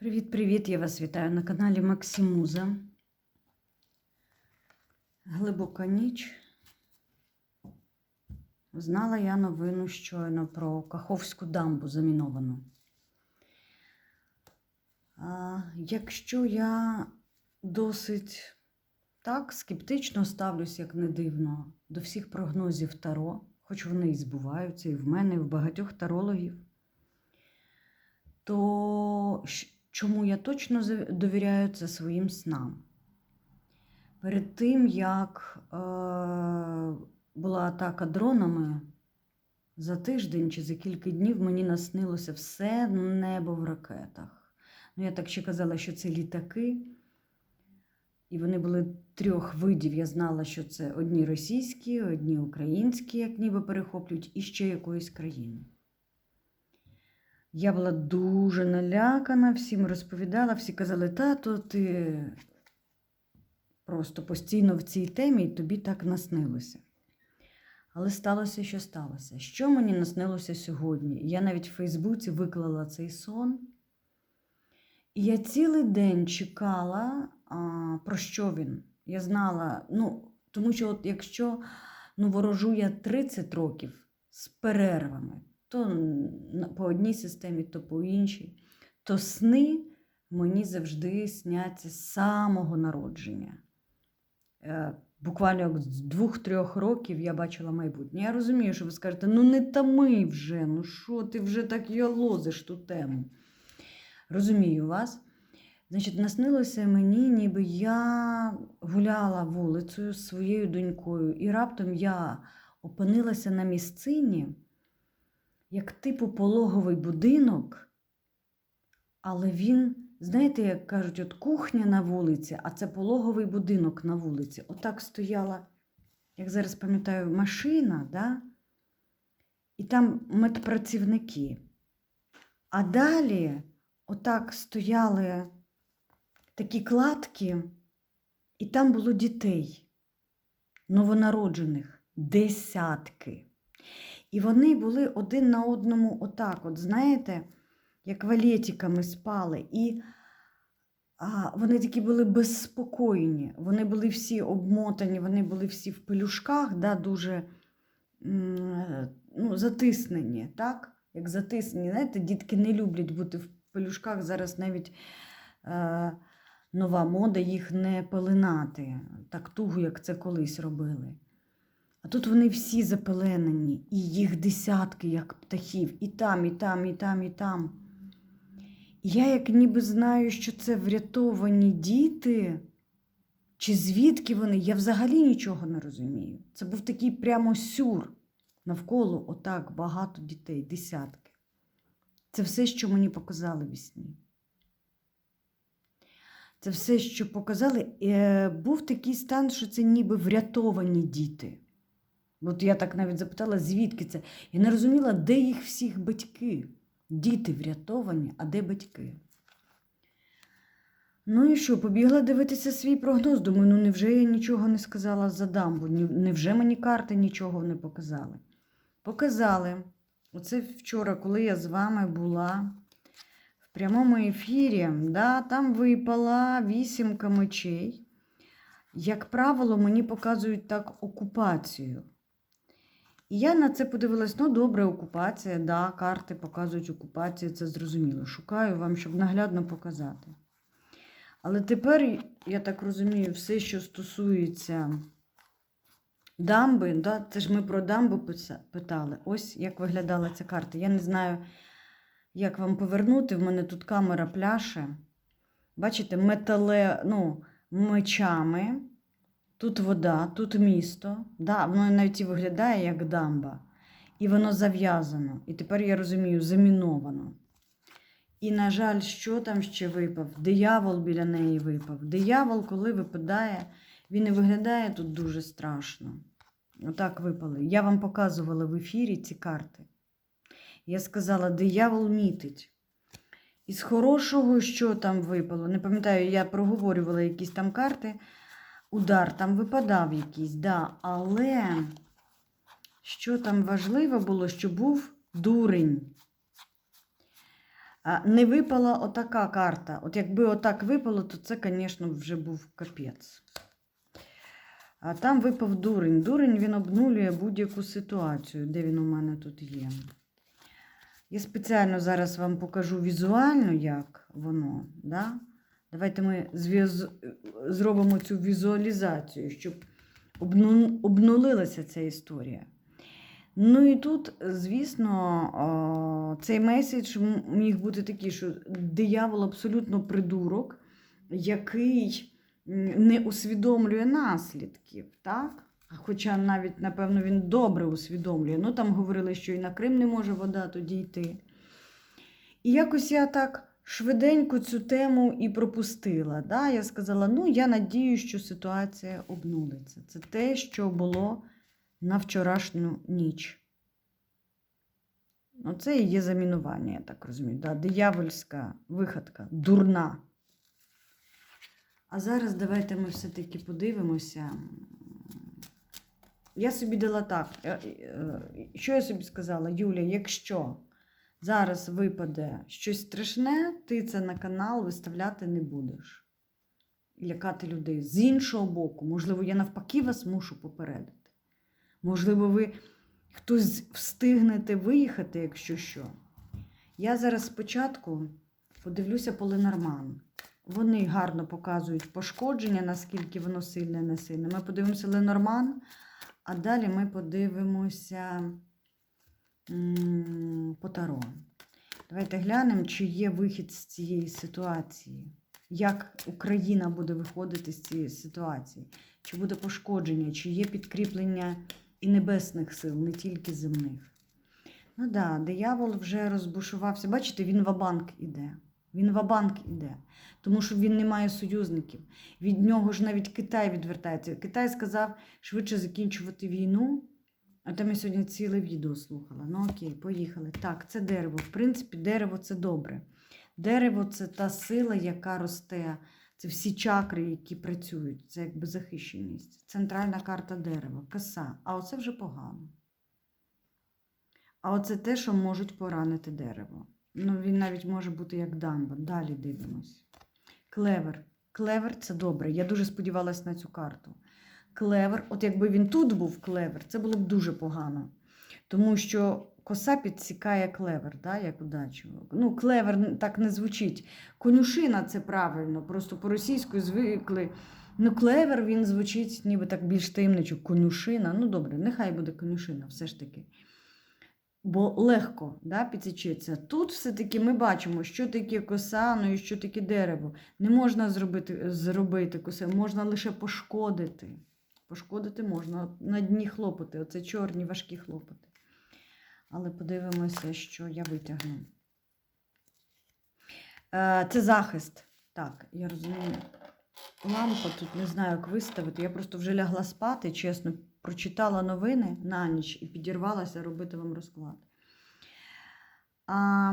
Привіт-привіт! Я вас вітаю на каналі Максимуза. Глибока ніч. Знала я новину щойно про Каховську дамбу заміновану. А, якщо я досить так скептично ставлюсь, як не дивно, до всіх прогнозів Таро, хоч вони і збуваються, і в мене, і в багатьох тарологів, то чому я точно довіряю це своїм снам? Перед тим, як е, була атака дронами, за тиждень чи за кілька днів мені наснилося все небо в ракетах. Ну, я так ще казала, що це літаки, і вони були трьох видів. Я знала, що це одні російські, одні українські, як ніби перехоплюють, і ще якоїсь країни. Я була дуже налякана, всім розповідала, всі казали, тато, ти просто постійно в цій темі, і тобі так наснилося. Але сталося, що сталося. Що мені наснилося сьогодні? Я навіть в Фейсбуці виклала цей сон. І я цілий день чекала, а, про що він. Я знала, ну, тому що от якщо ну, ворожу я 30 років з перервами, то по одній системі, то по іншій, то сни мені завжди сняться з самого народження. Е, Буквально з двох-трьох років я бачила майбутнє. Я розумію, що ви скажете, ну не тами вже, ну що ти вже так лозиш ту тему. Розумію вас. Значить, наснилося мені, ніби я гуляла вулицею з своєю донькою, і раптом я опинилася на місцині, як типу пологовий будинок, але він, знаєте, як кажуть, от кухня на вулиці, а це пологовий будинок на вулиці. Отак стояла, як зараз пам'ятаю, машина, да? і там медпрацівники. А далі отак стояли такі кладки, і там було дітей, новонароджених, десятки. І вони були один на одному отак, от, знаєте, як валетиками спали. І а, вони такі були безспокійні, вони були всі обмотані, вони були всі в пелюшках, да, дуже ну, затиснені, так? Як затиснені. Знаєте, дітки не люблять бути в пелюшках. Зараз навіть е, нова мода їх не пеленати так туго, як це колись робили. А тут вони всі запеленені, і їх десятки, як птахів, і там, і там, і там, і там. Я як ніби знаю, що це врятовані діти, чи звідки вони, я взагалі нічого не розумію. Це був такий прямо сюр. Навколо отак багато дітей, десятки. Це все, що мені показали в сні. Це все, що показали, е, був такий стан, що це ніби врятовані діти. От я так навіть запитала, звідки це. Я не розуміла, де їх всіх батьки. Діти врятовані, а де батьки? Ну і що, побігла дивитися свій прогноз. Думаю, ну невже я нічого не сказала за дамбу? Невже мені карти нічого не показали? Показали. Оце вчора, коли я з вами була в прямому ефірі, да, там випала вісімка мечей. Як правило, мені показують так окупацію. І я на це подивилась, ну добре, окупація, да, карти показують окупацію, це зрозуміло. Шукаю вам, щоб наглядно показати. Але тепер, я так розумію, все, що стосується дамби, да, це ж ми про дамбу питали. Ось як виглядала ця карта. Я не знаю, як вам повернути. В мене тут камера пляше. Бачите, метале, ну, мечами. Тут вода, тут місто. Да, воно навіть і виглядає як дамба. І воно зав'язано. І тепер я розумію, заміновано. І, на жаль, що там ще випав? Диявол біля неї випав. Диявол, коли випадає, він і виглядає тут дуже страшно. Отак випали. Я вам показувала в ефірі ці карти. Я сказала, диявол мітить. Із хорошого, що там випало? Не пам'ятаю, я проговорювала якісь там карти. Удар там випадав якийсь, да, але що там важливо було, що був дурень. Не випала отака карта. От якби отак випало, то це, звісно, вже був капець. А там випав дурень. Дурень він обнулює будь-яку ситуацію, де він у мене тут є. Я спеціально зараз вам покажу візуально, як воно. Да? Давайте ми. Зробимо цю візуалізацію, щоб обнулилася ця історія. Ну і тут, звісно, цей меседж міг бути такий, що диявол абсолютно придурок, який не усвідомлює наслідків, так? Хоча навіть, напевно, він добре усвідомлює. Ну, там говорили, що і на Крим не може вода тоді йти. І якось я так швиденько цю тему і пропустила. Да? Я сказала: ну, я надію, що ситуація обнулиться. Це те, що було на вчорашню ніч. Оце і є замінування, я так розумію. Да? Диявольська виходка, дурна. А зараз давайте ми все-таки подивимося. Я собі дала так. е, е, Що я собі сказала, Юля, якщо зараз випаде щось страшне, ти це на канал виставляти не будеш. Лякати людей. З іншого боку, можливо, я навпаки вас мушу попередити. Можливо, ви хтось встигнете виїхати, якщо що. Я зараз спочатку подивлюся по Ленорман. Вони гарно показують пошкодження, наскільки воно сильне, не сильне. Ми подивимося Ленорман, а далі ми подивимося по Таро. Давайте глянемо, чи є вихід з цієї ситуації. Як Україна буде виходити з цієї ситуації? Чи буде пошкодження, чи є підкріплення і небесних сил, не тільки земних. Ну да, диявол вже розбушувався. Бачите, він вабанк іде. Він вабанк іде, тому що він не має союзників. Від нього ж навіть Китай відвертається. Китай сказав швидше закінчувати війну. А там я сьогодні ціле відео слухала. Ну окей, поїхали. Так, це дерево. В принципі, дерево це добре. Дерево це та сила, яка росте. Це всі чакри, які працюють. Це якби захищеність. Центральна карта дерева, коса. А оце вже погано. А оце те, що можуть поранити дерево. Ну, він навіть може бути як дамба. Далі дивимось. Клевер. Клевер це добре. Я дуже сподівалася на цю карту. Клевер, от якби він тут був клевер, це було б дуже погано. Тому що коса підсікає клевер, да, як удачу. Ну, клевер так не звучить. Конюшина це правильно, просто по-російську звикли. Ну, клевер він звучить ніби так більш таємничо. Конюшина. Ну, добре, нехай буде конюшина, все ж таки. Бо легко да, підсічеться. Тут все-таки ми бачимо, що таке коса, ну і що таке дерево. Не можна зробити, зробити косе, можна лише пошкодити. Пошкодити можна на дні хлопоти. Оце чорні важкі хлопоти. Але подивимося, що я витягну. Е, Це захист. Так, я розумію. Лампа тут не знаю, як виставити. Я просто вже лягла спати, чесно, прочитала новини на ніч і підірвалася робити вам розклад. А...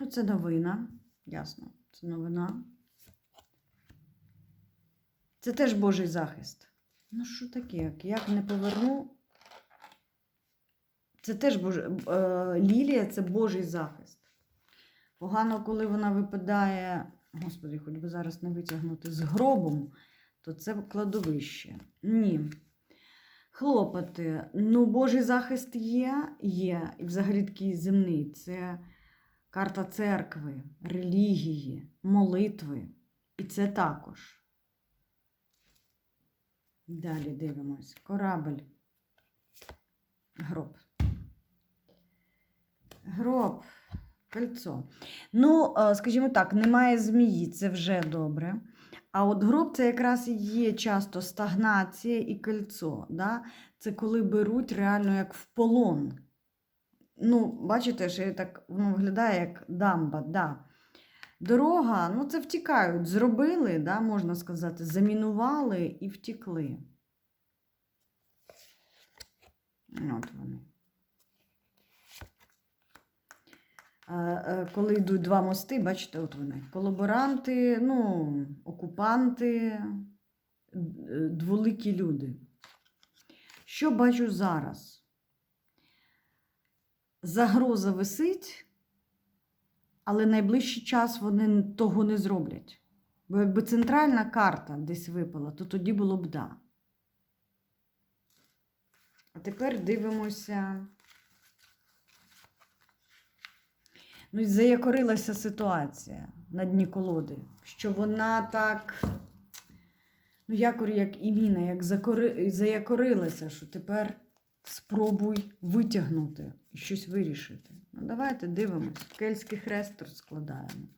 Ну, це новина, ясно, це новина. Це теж Божий захист. Ну, що таке? Як- не поверну? Це теж Бож... е, лілія це Божий захист. Погано, коли вона випадає, господи, хоч би зараз не витягнути з гробом, то це кладовище. Ні. Хлопоти. Ну, Божий захист є, є, і взагалі такий земний. Це карта церкви, релігії, молитви. І це також. Далі дивимось. Корабль. Гроб. Гроб. Кольцо. Ну, е, скажімо так, немає змії, це вже добре. А от гроб це якраз і є часто стагнація і кольцо. Да? Це коли беруть реально як в полон. Ну, бачите, що так воно виглядає як дамба. Да. Дорога, ну це втікають. Зробили, да, можна сказати, замінували і втікли. От вони. Е, Коли йдуть два мости, бачите, от вони. Колаборанти, ну, окупанти, е, дволикі люди. Що бачу зараз? загроза висить, але найближчий час вони того не зроблять. Бо якби центральна карта десь випала, то тоді було б да. А тепер дивимося. Ну, заякорилася ситуація на дні колоди, що вона так, ну, якорі, як і міна, як закори... заякорилася, що тепер спробуй витягнути і щось вирішити. Ну, давайте дивимось. Кельтський хрест розкладаємо.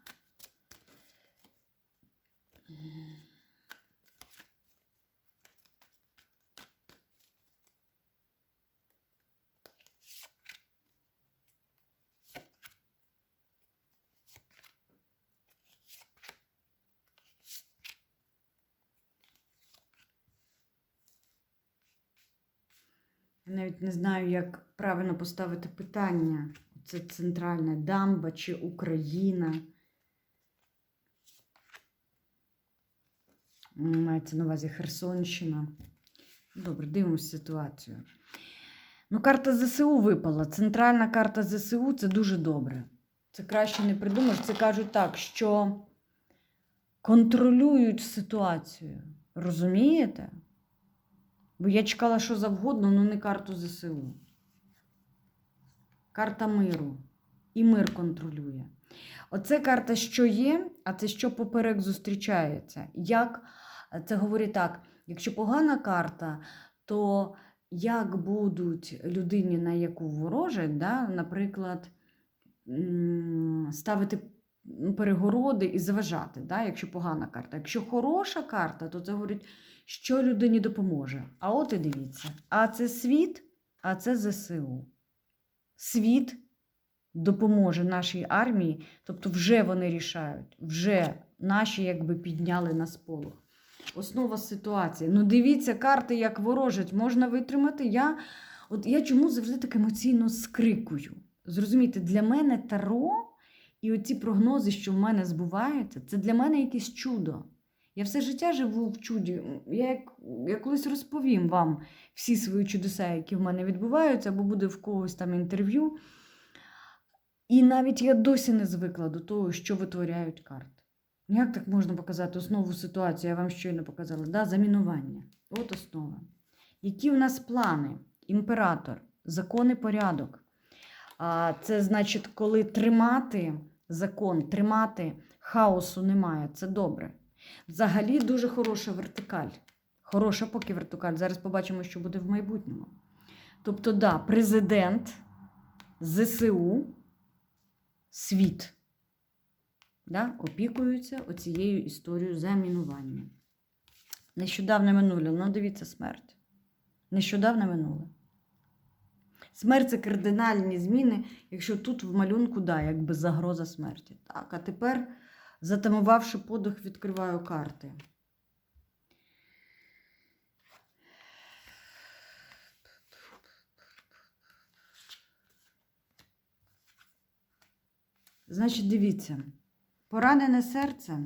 Навіть не знаю, як правильно поставити питання. Це центральна дамба чи Україна. Мається на увазі Херсонщина. Добре, дивимося ситуацію. Ну, карта ЗСУ випала. Центральна карта ЗСУ це дуже добре. Це краще не придумаєш. Це кажуть так, що контролюють ситуацію. Розумієте? Бо я чекала, що завгодно, але не карту ЗСУ. Карта миру. І мир контролює. Оце карта, що є, а це що поперек зустрічається. Як це говорить так: якщо погана карта, то як будуть людині, на яку ворожать, да, наприклад, ставити перегороди і заважати, да, якщо погана карта. Якщо хороша карта, то це говорить, що людині допоможе. А от і дивіться: а це світ, а це ЗСУ. Світ допоможе нашій армії, тобто вже вони рішають, вже наші якби підняли на сполох. Основа ситуації. Ну, дивіться, карти, як ворожать, можна витримати. Я, от я чому завжди так емоційно скрикую? Зрозумійте, для мене таро і оці прогнози, що в мене збуваються, це для мене якесь чудо. Я все життя живу в чуді. Я, як, я колись розповім вам всі свої чудеса, які в мене відбуваються, або буде в когось там інтерв'ю. І навіть я досі не звикла до того, що витворяють карти. Ну, Як так можна показати основу ситуації? Я вам щойно показала. Да? Замінування. От основа. Які в нас плани? Імператор, закон і порядок. Це значить, коли тримати закон, тримати хаосу немає. Це добре. Взагалі дуже хороша вертикаль. Хороша поки вертикаль. Зараз побачимо, що буде в майбутньому. Тобто, да, президент ЗСУ, світ да, опікуються оцією історією замінування. Нещодавне минуле, ну дивіться, смерть. Нещодавне минуле. Смерть це кардинальні зміни, якщо тут в малюнку, да, якби загроза смерті. Так, а тепер, затамувавши подих, відкриваю карти. Значить, дивіться, поранене серце.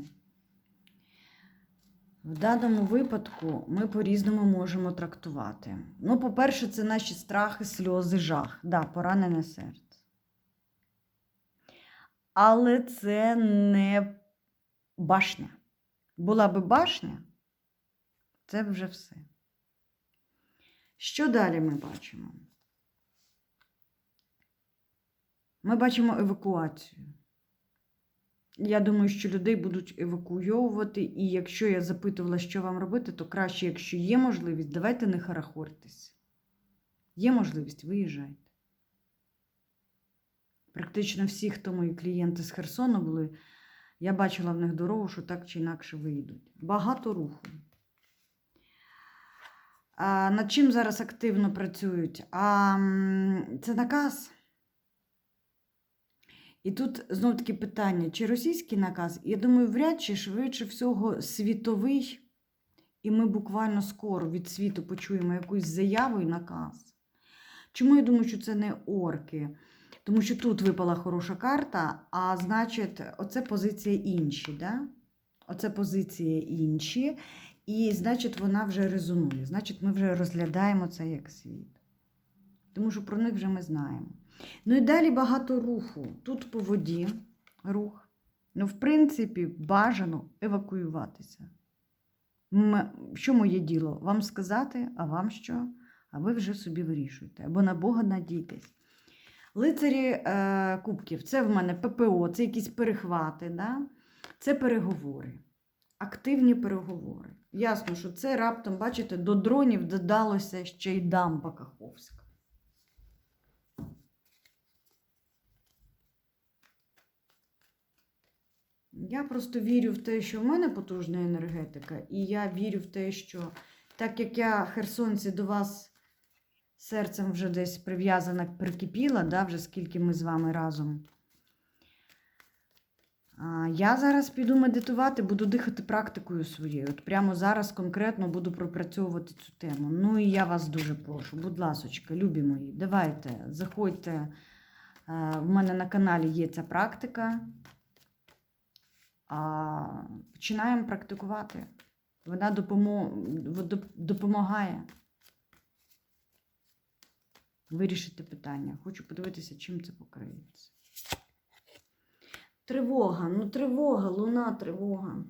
В даному випадку ми по-різному можемо трактувати. Ну, по-перше, це наші страхи, сльози, жах. Да, поранене серце. Але це не башня. Була би башня, це вже все. Що далі ми бачимо? Ми бачимо евакуацію. Я думаю, що людей будуть евакуйовувати, і якщо я запитувала, що вам робити, то краще, якщо є можливість, давайте не харахортесь. Є можливість, виїжджайте. Практично всі, хто мої клієнти з Херсону були, я бачила в них дорогу, що так чи інакше виїдуть. Багато руху. А над чим зараз активно працюють? А, це наказ. І тут знов таки питання, чи російський наказ? Я думаю, вряд чи швидше всього світовий, і ми буквально скоро від світу почуємо якусь заяву і наказ. Чому я думаю, що це не орки? Тому що тут випала хороша карта, а значить, оце позиція інші. Да? Оце позиція інші, і значить, вона вже резонує. Значить, ми вже розглядаємо це як світ. Тому що про них вже ми знаємо. Ну і далі багато руху. Тут по воді рух. Ну, в принципі, бажано евакуюватися. М- Що моє діло? Вам сказати, а вам що? А ви вже собі вирішуєте. Або на Бога надійтесь. Лицарі е, кубків це в мене ППО, це якісь перехвати, да? це переговори, активні переговори. Ясно, що це раптом, бачите, до дронів додалося ще й дамба Каховська. Я просто вірю в те, що в мене потужна енергетика, і я вірю в те, що так як я, херсонці, до вас серцем вже десь прив'язана, прикипіла, да, вже скільки ми з вами разом. Я зараз піду медитувати, буду дихати практикою своєю. От прямо зараз конкретно буду пропрацьовувати цю тему. Ну і я вас дуже прошу, будь ласочка, любі мої, давайте, заходьте. В мене на каналі є ця практика. Починаємо практикувати. Вона допомагає вирішити питання. Хочу подивитися, чим це покриється. Тривога, ну тривога, луна, тривога.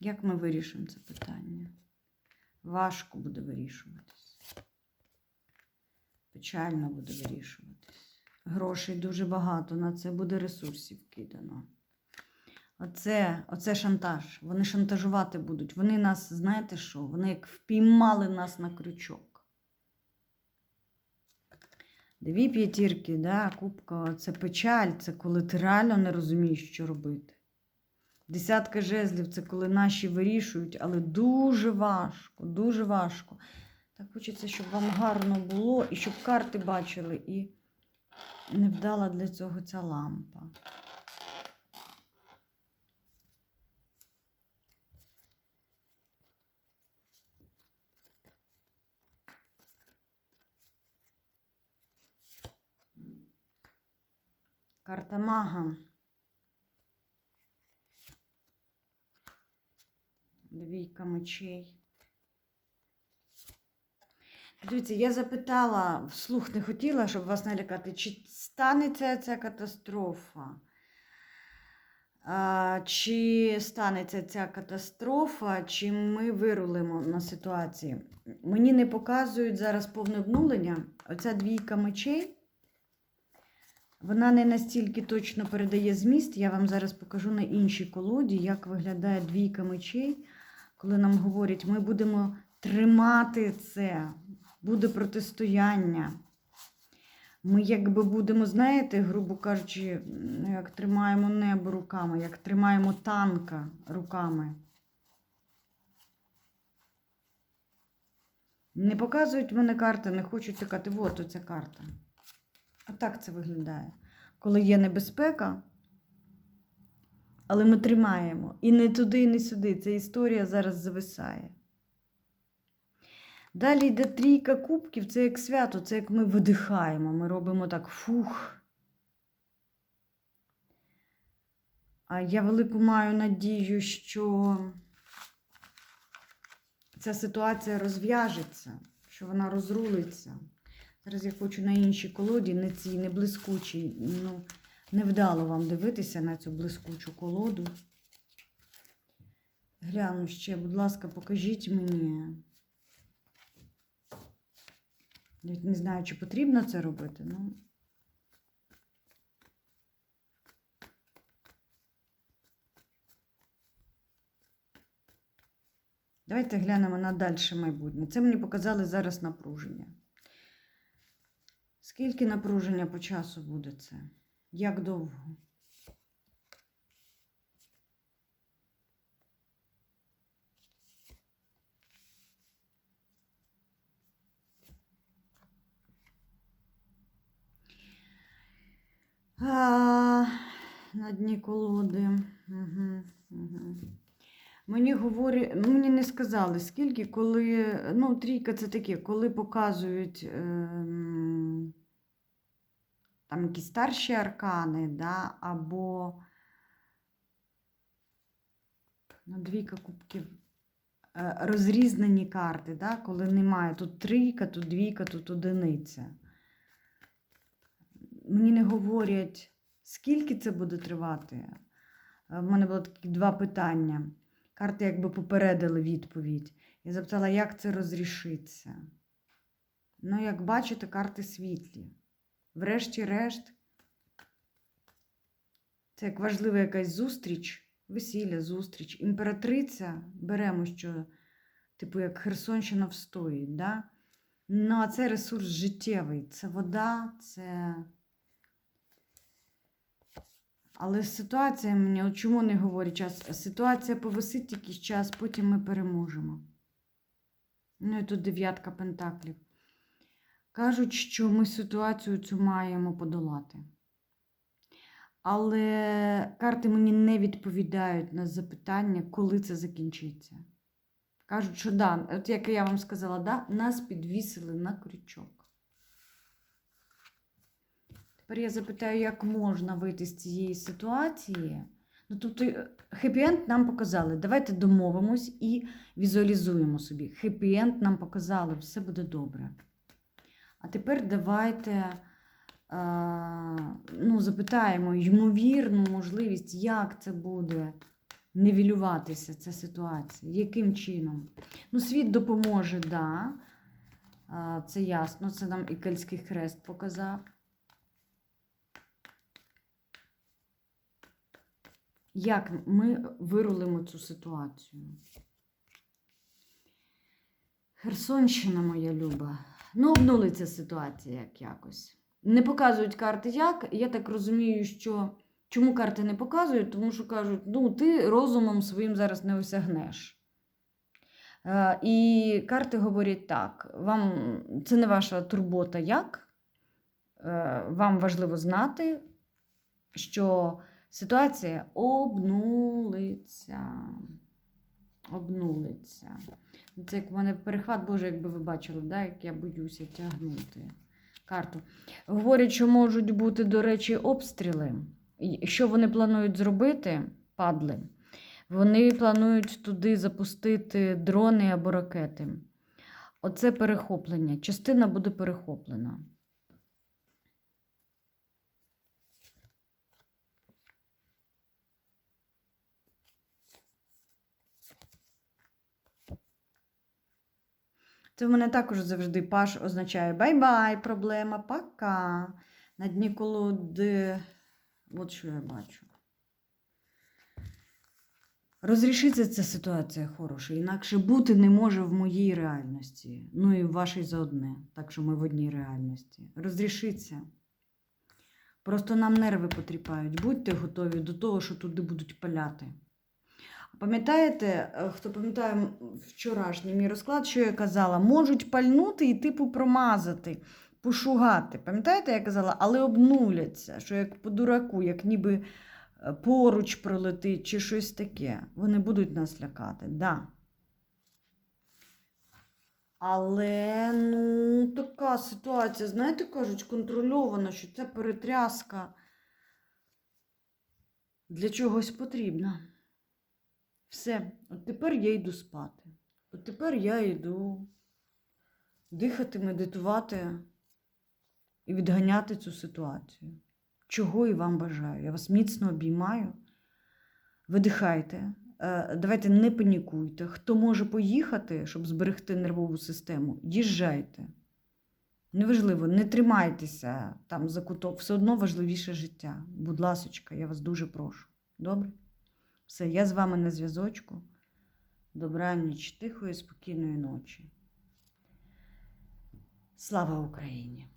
Як ми вирішимо це питання? Важко буде вирішуватись. Печально буде вирішуватись. Грошей дуже багато, на це буде ресурсів кидано. Оце, оце шантаж. Вони шантажувати будуть. Вони нас, знаєте що? Вони як впіймали нас на крючок. Дві п'ятірки, да, кубка це печаль, це коли ти реально не розумієш, що робити. Десятка жезлів це коли наші вирішують, але дуже важко, дуже важко. Так хочеться, щоб вам гарно було і щоб карти бачили, і не вдала для цього ця лампа. Карта мага. Двійка мечей. Дивіться, я запитала, вслух не хотіла, щоб вас налякати, чи станеться ця катастрофа? А, чи станеться ця катастрофа, чи ми вирулимо на ситуації? Мені не показують зараз повне обнулення. Оця двійка мечей. Вона не настільки точно передає зміст. Я вам зараз покажу на іншій колоді, як виглядає двійка мечей, коли нам говорять, ми будемо тримати це, буде протистояння. Ми якби будемо, знаєте, грубо кажучи, ну, як тримаємо небо руками, як тримаємо танка руками. Не показують мене карти, не хочуть чекати. От оця карта. Отак це виглядає. Коли є небезпека, але ми тримаємо. І не туди, і не сюди. Ця історія зараз зависає. Далі йде трійка кубків, це як свято, це як ми видихаємо. Ми робимо так фух. А я велику маю надію, що ця ситуація розв'яжеться, що вона розрулиться. Зараз я хочу на іншій колоді, не цій, не блискучій. Ну, вдало вам дивитися на цю блискучу колоду. Гляну ще, будь ласка, покажіть мені. Навіть не знаю, чи потрібно це робити, ну. Давайте глянемо на дальше майбутнє. Це мені показали зараз напруження. Скільки напруження по часу буде це? Як довго? А, на дні колоди. Угу, угу. Мені говорять, ну, мені не сказали, скільки, коли. Ну, трійка це таке, коли показують ем, там якісь старші аркани, да, або ну, двійка кубків. е, Розрізнені карти, да, коли немає тут трійка, тут двійка, тут одиниця. мені не говорять, скільки це буде тривати. Е, В мене було такі два питання. Карти якби попередили відповідь. Я запитала, як це розрішиться. Ну, як бачите, карти світлі. Врешті-решт, це як важлива якась зустріч, весілля, зустріч. Імператриця беремо, що, типу, як Херсонщина встоїть. Да? Ну, а це ресурс життєвий. Це вода, це. Але ситуація мені, чому не говорю час? Ситуація повисить якийсь час, потім ми переможемо. Ну і тут дев'ятка пентаклів. Кажуть, що ми ситуацію цю маємо подолати. Але карти мені не відповідають на запитання, коли це закінчиться. Кажуть, що да, от як я вам сказала, да, нас підвісили на крючок. Тепер я запитаю, як можна вийти з цієї ситуації. Ну, тобто, хеппі-енд нам показали. Давайте домовимось і візуалізуємо собі. Хеппі-енд нам показали, все буде добре. А тепер давайте а, ну, запитаємо ймовірну можливість, як це буде нівелюватися, ця ситуація, яким чином. Ну, світ допоможе. Да. А, це ясно, це нам і Кельтський хрест показав. Як ми вирулимо цю ситуацію? Херсонщина моя люба. Ну, обнулиться ситуація як якось. Не показують карти як. Я так розумію, що чому карти не показують, тому що кажуть, ну, ти розумом своїм зараз не осягнеш. Е, І карти говорять так: вам це не ваша турбота як. Е, Вам важливо знати, що ситуація обнулиться. Обнулиться. Це як в мене перехват, Боже, якби ви бачили, да, як я боюся тягнути карту. Говорять, що можуть бути, до речі, обстріли. Що вони планують зробити, падли? Вони планують туди запустити дрони або ракети. Оце перехоплення. Частина буде перехоплена. Це в мене також завжди паш означає бай-бай, проблема, пока. На дні колоди. От що я бачу. Розрішиться ця ситуація хороша, інакше бути не може в моїй реальності. Ну і в вашій заодне. Так що ми в одній реальності. Розрішиться. Просто нам нерви потріпають. Будьте готові до того, що туди будуть паляти. Пам'ятаєте, е, хто пам'ятає вчорашній мій розклад, що я казала, можуть пальнути і типу промазати, пошугати. Пам'ятаєте, я казала, але обнуляться, що як по дураку, як ніби е, поруч пролетить чи щось таке. Вони будуть нас лякати, да. Але ну, така ситуація, знаєте, кажуть, контрольована, що ця перетряска для чогось потрібна. Все, от тепер я йду спати. От тепер я йду дихати, медитувати і відганяти цю ситуацію. Чого і вам бажаю. Я вас міцно обіймаю. Видихайте. Е, Давайте не панікуйте. Хто може поїхати, щоб зберегти нервову систему, їжджайте. Неважливо, не тримайтеся там за куток, все одно важливіше життя. Будь ласочка, я вас дуже прошу. Добре? Все, я з вами на зв'язочку. Добраніч, тихої, спокійної ночі. Слава Україні!